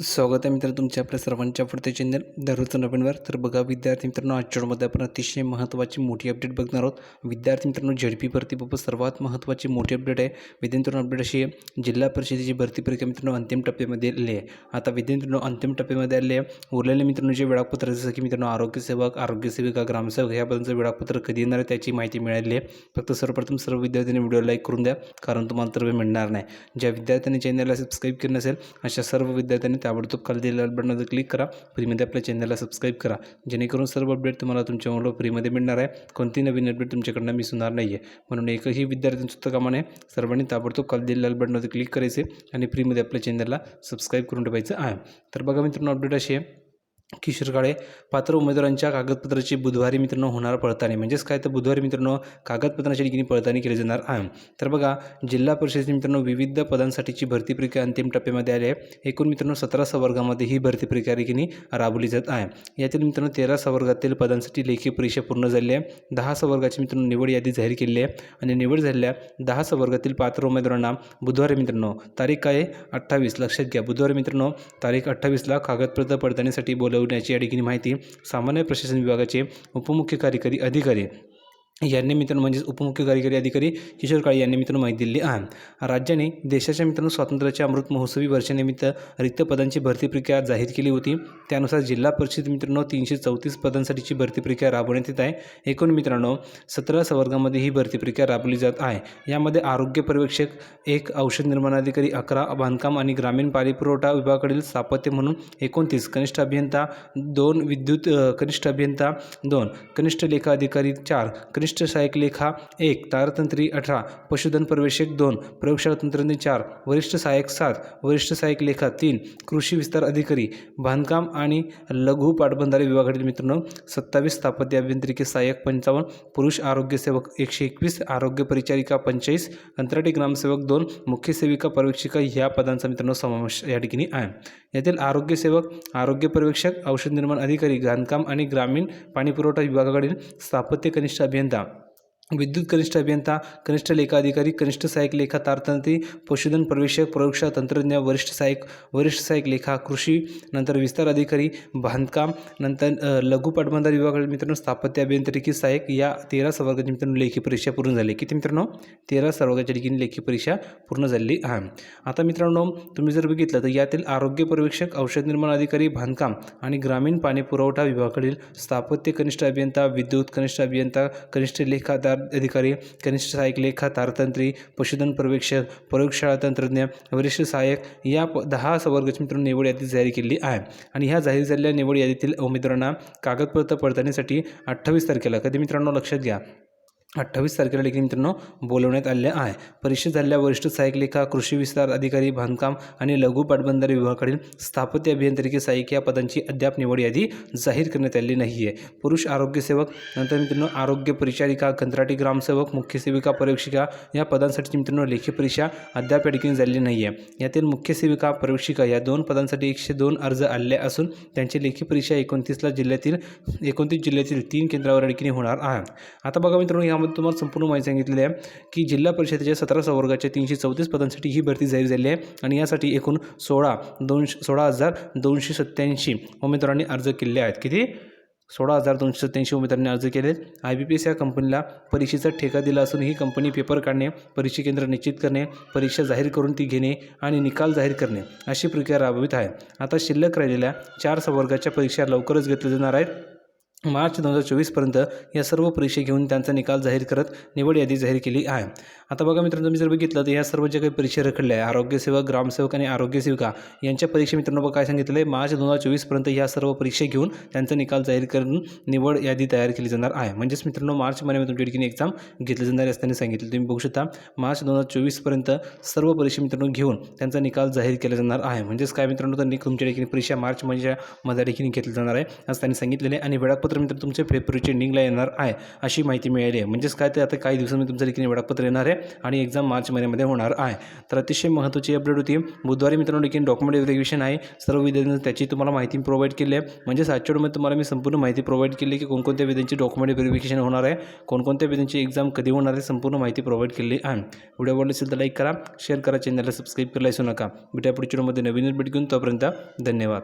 स्वागत आहे मित्र तुमच्या आपल्या सर्वांच्या पुढते चॅनल दररोज नवीनवर तर बघा विद्यार्थी मित्रांनो आजच्या व्हिडिओमध्ये आपण अतिशय महत्त्वाची मोठी अपडेट बघणार आहोत. विद्यार्थी मित्रांनो झेडपी भरतीबाबत सर्वात महत्त्वाची मोठी अपडेट आहे. विद्यार्थ्यांना अपडेट अशी आहे. जिल्हा परिषदेची भरती परीक्षा मित्रांनो अंतिम टप्प्यामध्ये आली आहे. आता विद्यार्थ्यांनो अंतिम टप्प्यामध्ये आले आहे. उरलेले मित्रांनो जे वेळापत्र जसं की मित्रांनो आरोग्य सेवक आरोग्य सेविका ग्रामसेवक ह्याबद्दलचं वेळापत्र कधी येणार आहे त्याची माहिती मिळाली आहे. फक्त सर्वप्रथम सर्व विद्यार्थ्यांनी व्हिडिओ लाईक करून द्या कारण तुम्हाला तर मिळणार नाही. ज्या विद्यार्थ्यांनी चॅनलला सबस्क्राईब केलं नसेल अशा सर्व विद्यार्थ्यांनी ताबडतोब खाली दिलेल्या बटनावर क्लिक करा. फ्रीमध्ये आपल्या चॅनलला सबस्क्राईब करा. जेणेकरून सर्व अपडेट तुम्हाला तुमच्या मोबाईलवर फ्रीमध्ये मिळणार आहे. कोणती नवीन अपडेट तुमच्याकडनं मिस होणार नाही आहे म्हणून एकही विद्यार्थ्यांचं सुद्धा कामाने सर्वांनी ताबडतोब खाली दिलेल्या बटनावर क्लिक करायचे आणि फ्रीमध्ये आपल्या चॅनलला सबस्क्राईब करून ठेवायचं आहे. तर बघा मित्रांनो अपडेट अशी आहे. किशोर काळे पात्र उमेदवारांच्या कागदपत्राची बुधवारी मित्रांनो होणार पडताळणी म्हणजेच काय? तर बुधवारी मित्रांनो कागदपत्रांच्या ठिकाणी पडताळणी केली जाणार आहे. तर बघा जिल्हा परिषदेची मित्रांनो विविध पदांसाठीची भरती प्रक्रिया अंतिम टप्प्यामध्ये आली आहे. एकूण मित्रांनो सतरा संवर्गामध्ये ही भरती प्रक्रिया ठिकाणी राबवली जात आहे. यातील मित्रांनो तेरा संवर्गातील पदांसाठी लेखी परीक्षा पूर्ण झाली आहे. दहा संवर्गाची मित्रांनो निवड यादी जाहीर केली आहे. आणि निवड झालेल्या दहा संवर्गातील पात्र उमेदवारांना बुधवारी मित्रांनो तारीख काय अठ्ठावीस. लक्षात घ्या. बुधवारी मित्रांनो तारीख अठ्ठावीसला कागदपत्र पडताळणीसाठी घडवण्याची या ठिकाणी माहिती सामान्य प्रशासन विभागाचे उपमुख्य कार्यकारी अधिकारी यांनी मित्रांनो म्हणजेच उपमुख्य कार्यकारी अधिकारी किशोर काळे यांनी मित्रांनो माहिती दिली आहे. राज्याने देशाच्या मित्रांनो स्वातंत्र्याच्या अमृत महोत्सवी वर्षानिमित्त रिक्त पदांची भरती प्रक्रिया जाहीर केली होती. त्यानुसार जिल्हा परिषद मित्रांनो तीनशे चौतीस पदांसाठीची भरती प्रक्रिया राबवण्यात येत आहे. एकूण मित्रांनो सतरा संवर्गामध्ये ही भरती प्रक्रिया राबवली जात आहे. यामध्ये आरोग्य पर्यवेक्षक एक औषध निर्माण अधिकारी अकरा बांधकाम आणि ग्रामीण पाणीपुरवठा विभागाकडील स्थापत्य म्हणून एकोणतीस कनिष्ठ अभियंता दोन विद्युत कनिष्ठ अभियंता दोन कनिष्ठ लेखा अधिकारी चार कनिष्ठ सहाय्यक लेखा एक तारतंत्री अठरा पशुधन प्रवेशक दोन प्रयोगशाळा तंत्रज्ञ चार वरिष्ठ सहाय्यक सात वरिष्ठ सहाय्यक लेखा तीन कृषी विस्तार अधिकारी बांधकाम आणि लघु पाटबंधारे विभागातील मित्रांनो सत्तावीस स्थापत्य अभियांत्रिकी सहाय्यक पंचावन्न पुरुष आरोग्य सेवक एकशे एकवीस आरोग्य परिचारिका पंचेचाळीस अंतराटी ग्रामसेवक दोन मुख्य सेविका पर्यवेक्षिका ह्या पदांचा मित्रांनो समावेश या ठिकाणी आहे. यातील आरोग्य सेवक आरोग्य पर्यवेक्षक औषध निर्माण अधिकारी बांधकाम आणि ग्रामीण पाणीपुरवठा विभागाकडील स्थापत्य कनिष्ठ अभियंता 있다. विद्युत कनिष्ठ अभियंता कनिष्ठ लेखा अधिकारी कनिष्ठ सहाय्यक लेखा तारतंत्री पशुधन प्रवेशक प्रयोगशाळा तंत्रज्ञ वरिष्ठ सहाय्यक वरिष्ठ सहाय्यक लेखा कृषी नंतर विस्तार अधिकारी बांधकाम नंतर लघु पाटबंधार विभागाकडे मित्रांनो स्थापत्य अभियांत्रिकी सहाय्यक या तेरा संवर्गाची मित्रांनो लेखी परीक्षा पूर्ण झाली. किती मित्रांनो? तेरा संवर्गाच्या ठिकाणी लेखी परीक्षा पूर्ण झालेली आहे. आता मित्रांनो तुम्ही जर बघितलं तर यातील आरोग्य पर्यवेक्षक औषध निर्माण अधिकारी बांधकाम आणि ग्रामीण पाणी पुरवठा विभागाकडील स्थापत्य कनिष्ठ अभियंता विद्युत कनिष्ठ अभियंता कनिष्ठ लेखादार अधिकारी कनिष्ठ सहाय्यक लेखा तारतंत्री पशुधन पर्यवेक्षक प्रयोगशाळा तंत्रज्ञ वरिष्ठ सहाय्यक या प दहा संवर्गाची मित्रांनो निवड यादी जाहीर केली आहे. आणि ह्या जाहीर झालेल्या निवड यादीतील उमेदवारांना कागदपत्र पडताळणीसाठी अठ्ठावीस तारखेला. कधी मित्रांनो लक्षात घ्या अठ्ठावीस तारखेला देखील मित्रांनो बोलवण्यात आले आहे. परीक्षेत झालेल्या वरिष्ठ सहाय्यक लेखा कृषी विस्तार अधिकारी बांधकाम आणि लघु पाटबंधारे विभागाकडील स्थापत्य अभियांत्रिकी सहाय्यक या पदांची अद्याप निवड यादी जाहीर करण्यात आलेली नाही आहे पुरुष आरोग्य सेवक नंतर मित्रांनो आरोग्य परिचारिका कंत्राटी ग्रामसेवक मुख्य सेविका परीक्षिका या पदांसाठी मित्रांनो लेखी परीक्षा अद्याप या ठिकाणी झालेली नाही आहे यातील मुख्य सेविका परीक्षिका या दोन पदांसाठी एकशे दोन अर्ज आले असून त्यांची लेखी परीक्षा एकोणतीसला जिल्ह्यातील एकोणतीस जिल्ह्यातील तीन केंद्रावर ठिकाणी होणार आहे. आता बघा मित्रांनो यामध्ये तुम्हाला संपूर्ण माहिती सांगितलेली आहे की जिल्हा परिषदेच्या सतरा संवर्गाच्या तीनशे चौतीस पदांसाठी ही भरती जाहीर झाली आहे आणि यासाठी एकूण सोळा दोनशे सोळा हजार दोनशे सत्त्याऐंशी उमेदवारांनी अर्ज केले आहेत. किती? सोळा हजार दोनशे सत्त्याऐंशी उमेदवारांनी अर्ज केले आय बी पी एस या कंपनीला परीक्षेचा ठेका दिला असून ही कंपनी पेपर काढणे परीक्षा केंद्र निश्चित करणे परीक्षा जाहीर करून ती घेणे आणि निकाल जाहीर करणे अशी प्रक्रिया राबवित आहे. आता शिल्लक राहिलेल्या चार संवर्गाच्या परीक्षा लवकरच घेतल्या जाणार आहेत. मार्च दोन हजार चोवीसपर्यंत या सर्व परीक्षा घेऊन त्यांचा निकाल जाहीर करत निवड यादी जाहीर केली आहे. आता बघा मित्रांनो तुम्ही जर बघितलं तर या सर्व ज्या काही परीक्षा रखडल्या आहे आरोग्यसेवक ग्रामसेवक आणि आरोग्यसेविका यांच्या परीक्षा मित्रांनो बघा काय सांगितलं आहे मार्च दोन हजार चोवीसपर्यंत या सर्व परीक्षा घेऊन त्यांचा निकाल जाहीर करून निवड यादी तयार केली जाणार आहे. म्हणजेच मित्रांनो मार्च महिन्यामध्ये तुमच्या ठिकाणी एक्झाम घेतली जाणार आहे त्यांनी सांगितलं. तुम्ही बघू शकता मार्च दोन हजार चोवीसपर्यंत सर्व परीक्षा मित्रांनो घेऊन त्यांचा निकाल जाहीर केला जाणार आहे. म्हणजेच काय मित्रांनो तर तुमच्या ठिकाणी परीक्षा मार्च महिन्याच्या मध्ये ठिकाणी घेतली जाणार आहे असं त्यांनी सांगितलेले आणि वेळापत्र वेळापत्र मित्र तुमचे फेब्रुवारीच्या एंडिंगला येणार आहे अशी माहिती मिळाली आहे. म्हणजेच काय ते आता काही दिवसांमध्ये तुमचं देखील वेळापत्र येणार आहे आणि एक्झाम मार्च महिन्यामध्ये होणार आहे. तर अतिशय महत्त्वाची अपडेट होती. बुधवारी मित्रांनो देखील डॉक्युमेंट व्हेरिफिकेशन आहे. सर्व विद्यार्थ्यांना त्याची तुम्हाला माहिती प्रोव्हाइड केली आहे. म्हणजेच आजच्या तुम्हाला मी संपूर्ण माहिती प्रोव्हाइड केली आहे की कोणकोणत्या विद्यार्थ्यांची डॉक्युमेंट व्हेरिफिकेशन होणार आहे कोणकोणत्या विद्यार्थ्यांची एक्झाम कधी होणार आहे संपूर्ण माहिती प्रोव्हाइड केली आहे. व्हिडिओ आवडला असेल तर लाईक करा शेअर करा चॅनलला सबस्क्राईब करायला विसरू नका. भेटा पुढच्या व्हिडिओमध्ये नवीन भेट घेऊन. तोपर्यंत धन्यवाद.